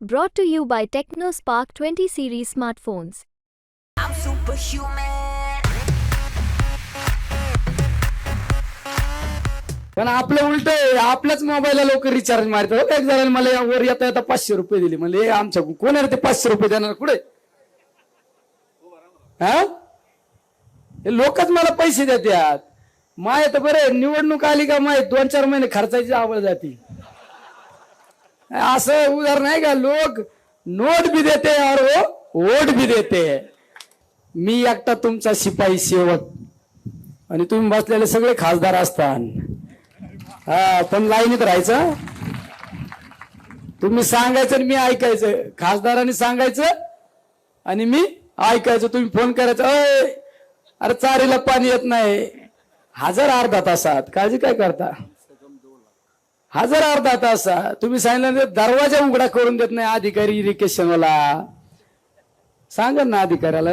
Brought to you by TechnoSpark 20 series smartphones. I'm superhuman. पण आपलं उलट आपल्याच मोबाईलला लोक रिचार्ज मारतात. हो, एक जणांनी मला या वर येता येता पाचशे रुपये दिले. म्हणजे हे आमच्या कोण आहे रे ते पाचशे रुपये देणार? कुठे हा? हे लोकच मला पैसे देतात. माय तर बरं निवडणूक आली का माय दोन चार महिने खर्चाची आवड जाती. असं उदाहरण आहे का? लोक नोट भी देते और वो वोट भी देते. मी एकटा तुमचा शिपाई सेवक. आणि तुम्ही बसलेले सगळे खासदार असतात हा पण लाईनीत राहायचं? तुम्ही सांगायचं आणि मी ऐकायचं. खासदारांनी सांगायचं आणि मी ऐकायचं. तुम्ही फोन करायचं अय अरे चारीला पाणी येत नाही. हजर अर्धा तासात. काळजी काय करता? हजार अर्धा तासात तुम्ही सांगितलं दरवाजा उघडा करून देत नाही अधिकारी इरिगेशनवाला. सांगा ना अधिकाऱ्याला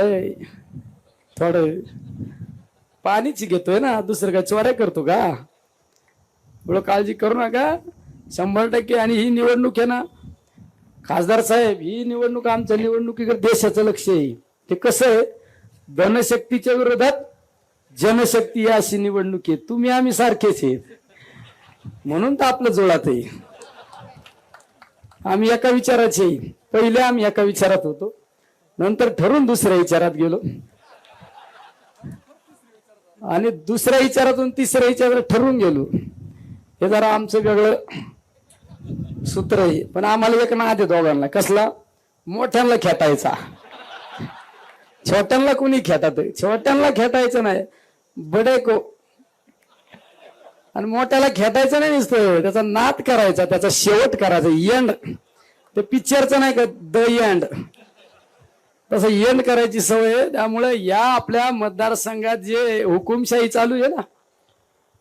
थोडं पाणीच घेतोय ना दुसरं काय चोऱ्या करतो का? एवढं काळजी करू नका. शंभर टक्के आणि ही निवडणूक आहे ना खासदार साहेब ही निवडणूक आमच्या निवडणुकीकडे देशाचं लक्ष आहे. ते कसं आहे? धनशक्तीच्या विरोधात जनशक्ती अशी निवडणूक आहे. तुम्ही आम्ही सारखेच आहेत. म्हणून तर आपलं जुळात आहे. आम्ही एका विचाराचे पहिले आम्ही एका विचारात होतो. नंतर ठरून दुसऱ्या विचारात गेलो. आणि दुसऱ्या विचारातून तिसऱ्या विचारात ठरवून गेलो. हे जरा आमचं वेगळं सूत्र आहे. पण आम्हाला एक ना आधी दोघांना. कसला? मोठ्यांना खेटायचा. छोट्यांना कुणी खेटात छोट्यांना खेटायचं नाही. बडे को आणि मोठ्याला खेटायचं नाही नुसतं. त्याचा नाद करायचा त्याचा शेवट करायचा. एंड ते पिक्चरचं नाही का? द एंड तसं एंड करायची सवय आहे. त्यामुळे या आपल्या मतदारसंघात जे हुकुमशाही चालू आहे ना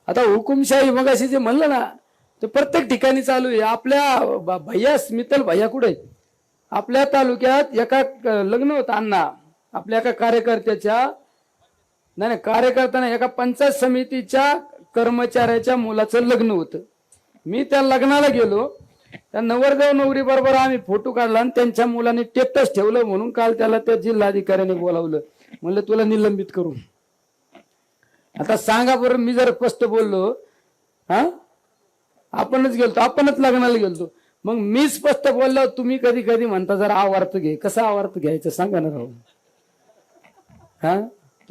आता हुकुमशाही मग अशी जे म्हणलं ना ते प्रत्येक ठिकाणी चालू आहे. आपल्या भैया स्मितल भैया कुठे आपल्या तालुक्यात एका लग्न होतं अण्णा. आपल्या एका कार्यकर्त्याच्या नाही नाही कार्यकर्त्याने एका पंचायत समितीच्या कर्मचाऱ्याच्या मुलाचं लग्न होतं. मी त्या लग्नाला गेलो. त्या नवरदेव नवरी बरोबर आम्ही फोटो काढला आणि त्यांच्या मुलाने टेटस ठेवलं म्हणून काल त्याला त्या जिल्हाधिकाऱ्याने बोलावलं. म्हणलं तुला निलंबित करू आता सांगा बरं मी जर स्पष्ट बोललो हा? आपणच गेलतो आपणच लग्नाला गेलतो. मग मी स्पष्ट बोललो तुम्ही कधी कधी म्हणता जर आवार्थ घे. कसा आवार्थ घ्यायचं? सांगा ना राहू हा?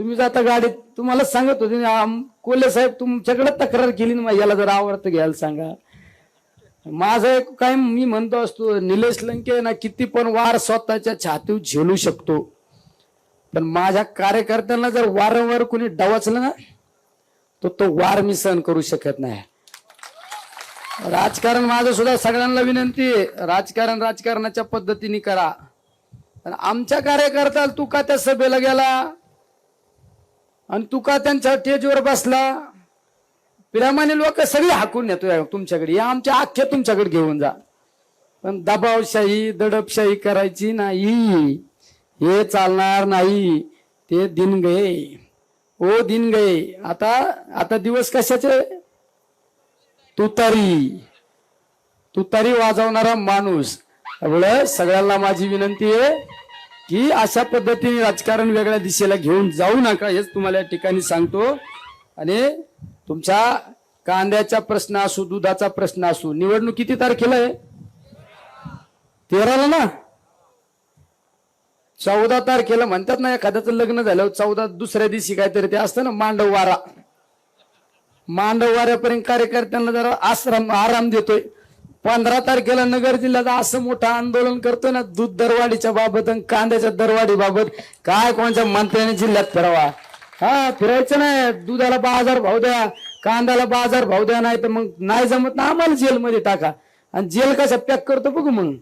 तुम्ही आता गाडीत तुम्हाला सांगत होते आम- कोल्हे साहेब तुमच्याकडे तक्रार केली ना याला जर आवर्त घ्यायला सांगा. माझं एक काय मी म्हणतो असतो निलेश लंके ना किती पण वार स्वतःच्या छातीवर झेलू शकतो. पण माझ्या कार्यकर्त्यांना जर वारंवार कोणी डवाचलं ना तर तो वार मी सहन करू शकत नाही. राजकारण माझं सुद्धा सगळ्यांना विनंती आहे. राजकारण राजकारणाच्या पद्धतीने करा. पण आमच्या कार्यकर्त्याला तू का त्या सभेला गेला? आणि तू का त्यांच्या स्टेजवर बसला. प्रेमाने लोक सगळी हाकून येतो तुमच्याकडे या आमच्या आख्या तुमच्याकडे घेऊन जा. पण दबावशाही दडपशाही करायची नाही. हे चालणार नाही. ते दिन गे ओ दिन गे आता आता दिवस कशाचे? तुतारी. तुतारी वाजवणारा माणूस. त्यामुळे सगळ्यांना माझी विनंती आहे. की अशा पद्धतीने राजकारण वेगळ्या दिशेला घेऊन जाऊ नका हेच तुम्हाला या ठिकाणी सांगतो. आणि तुमच्या कांद्याचा प्रश्न असू दुधाचा प्रश्न असू निवडणूक किती तारखेला आहे? तेराला ना? चौदा तारखेला म्हणतात ना एखाद्याचं लग्न झालं चौदा दुसऱ्या दिवशी काहीतरी ते असतं ना मांडव वारा. मांडव वाऱ्यापर्यंत कार्यकर्त्यांना जरा आश्रम आराम देतोय. पंधरा तारखेला नगर जिल्ह्यात असं मोठं आंदोलन करतोय ना दूध दरवाढीच्या बाबत आणि कांद्याच्या दरवाढी बाबत काय कोणत्या मंत्र्याने जिल्ह्यात फिरावा? हा फिरायचं नाही. दुधाला बाजार भाव द्या कांद्याला बाजार भाव द्या नाही तर मग नाही जमत ना आम्हाला जेलमध्ये टाका. आणि जेल कसा पॅक करतो बघू मग.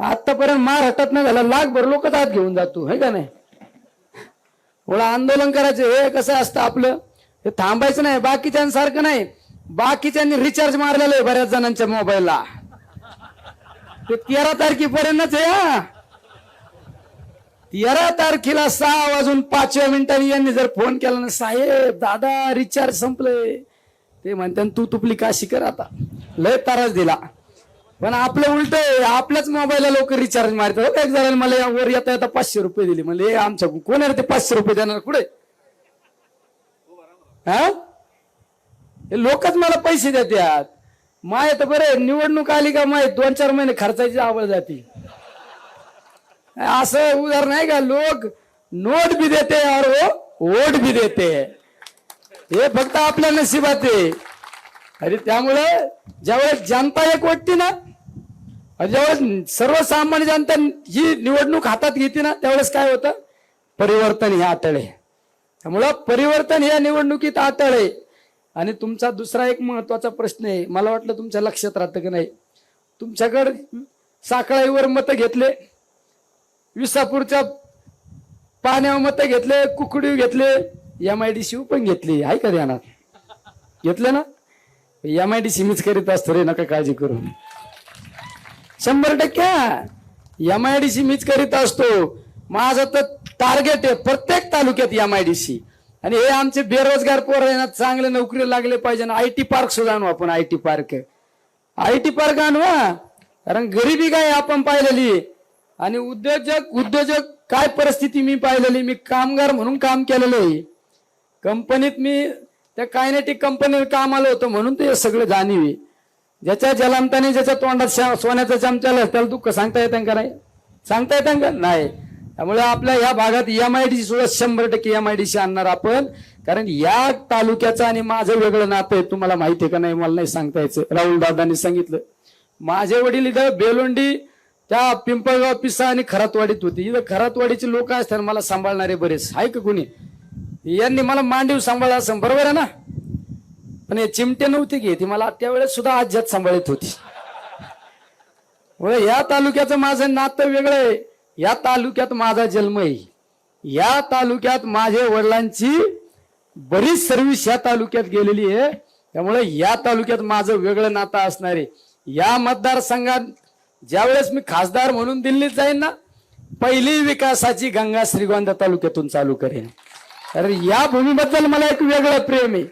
आतापर्यंत मार हटत नाही झाला लाखभर लोक आत घेऊन जातो हे का नाही? थोडं आंदोलन करायचं हे कसं असतं आपलं? हे थांबायचं नाही बाकीच्यांसारखं नाही. बाकीच्यांनी रिचार्ज मारलेलं आहे बऱ्याच जणांच्या मोबाईलला ते तेरा तारखेपर्यंतच आहे हा. तेरा तारखेला सहा वाजून पाचव्या मिनिटांनी यांनी जर फोन केला ना साहेब दादा रिचार्ज संपलंय. ते म्हणते तू तुपली काशी कर आता. लय ताराच दिला. पण आपलं उलट आपल्याच मोबाईलला लोक रिचार्ज मारतात. हो, एक जणांनी मला वर येता येता पाचशे रुपये दिले. म्हणजे आमच्या कोण आहे ते पाचशे रुपये देणार? कुठे? हा? हे लोकच मला पैसे देतात माय तर बरं निवडणूक आली का माय दोन चार महिने खर्चाची आवड जाते. असं उदाहरण आहे का? लोक नोट बी देते और वो वोट भी देते. हे फक्त आपल्या नशिबात आहे. अरे त्यामुळे ज्यावेळेस जनता एक वाटते ना ज्यावेळेस सर्वसामान्य जनता ही निवडणूक हातात घेते ना त्यावेळेस काय होतं? परिवर्तन हे आतळे त्यामुळं परिवर्तन या निवडणुकीत आतळे आणि तुमचा दुसरा एक महत्त्वाचा प्रश्न आहे मला वाटलं तुमच्या लक्षात राहतं की नाही. तुमच्याकडे साखळाईवर मतं घेतले विसापूरच्या पाण्यावर मतं घेतले कुकडी घेतले एम आय डी सी पण घेतली. आहे का ध्यानात? घेतलं ना? एम आय डी सी मीच करीत असतो रे नका काळजी करू. शंभर टक्के. एम आय डी सी मीच करीत असतो. माझं तर टार्गेट आहे प्रत्येक तालुक्यात एम आय डी सी आणि हे आमचे बेरोजगार पोर आहे ना चांगले नोकरी लागले पाहिजे ना. आय टी पार्क सुद्धा आणू आपण I T park. I T park आणू कारण गरिबी काय आपण पाहिलेली? आणि उद्योजक उद्योजक काय परिस्थिती मी पाहिलेली? मी कामगार म्हणून काम केलेलं आहे. कंपनीत मी त्या कायनेटिक कंपनीत काम आलो होतं म्हणून ते सगळं जाणीव आहे. ज्याच्या जलामताने ज्याच्या तोंडात सोन्याचा चमचाला त्याला दुःख सांगता येतं का नाही? सांगता येतं का? नाही. त्यामुळे आपल्या या भागात एम आय डी सुद्धा शंभर टक्के एम आय डी सी आणणार आपण. कारण या तालुक्याचं आणि माझं वेगळं नातं आहे तुम्हाला माहिती आहे का नाही मला नाही सांगता यायचं. राहुल दादांनी सांगितलं. माझे वडील इथं बेलोंडी त्या पिंपळगाव पिसा आणि खरातवाडीत होती. इथं खरातवाडीचे लोक असतात मला सांभाळणारे बरेच. आहे का कुणी? यांनी मला मांडीव सांभाळला असं बरोबर आहे ना? पण हे चिमटे नव्हते की ती मला त्यावेळेस सुद्धा आज्यात सांभाळत होती. या तालुक्याचं माझं नातं वेगळं आहे. या तालुक्यात माझा जन्म आहे. या तालुक्यात माझ्या वडिलांची बरीच सर्व्हिस या तालुक्यात गेलेली आहे. त्यामुळे या तालुक्यात माझं वेगळं नातं असणार आहे. या मतदारसंघात ज्यावेळेस मी खासदार म्हणून दिल्लीत जाईन ना पहिली विकासाची गंगा श्रीगोंदा तालुक्यातून चालू करेन. कारण या भूमीबद्दल मला एक वेगळं प्रेम आहे.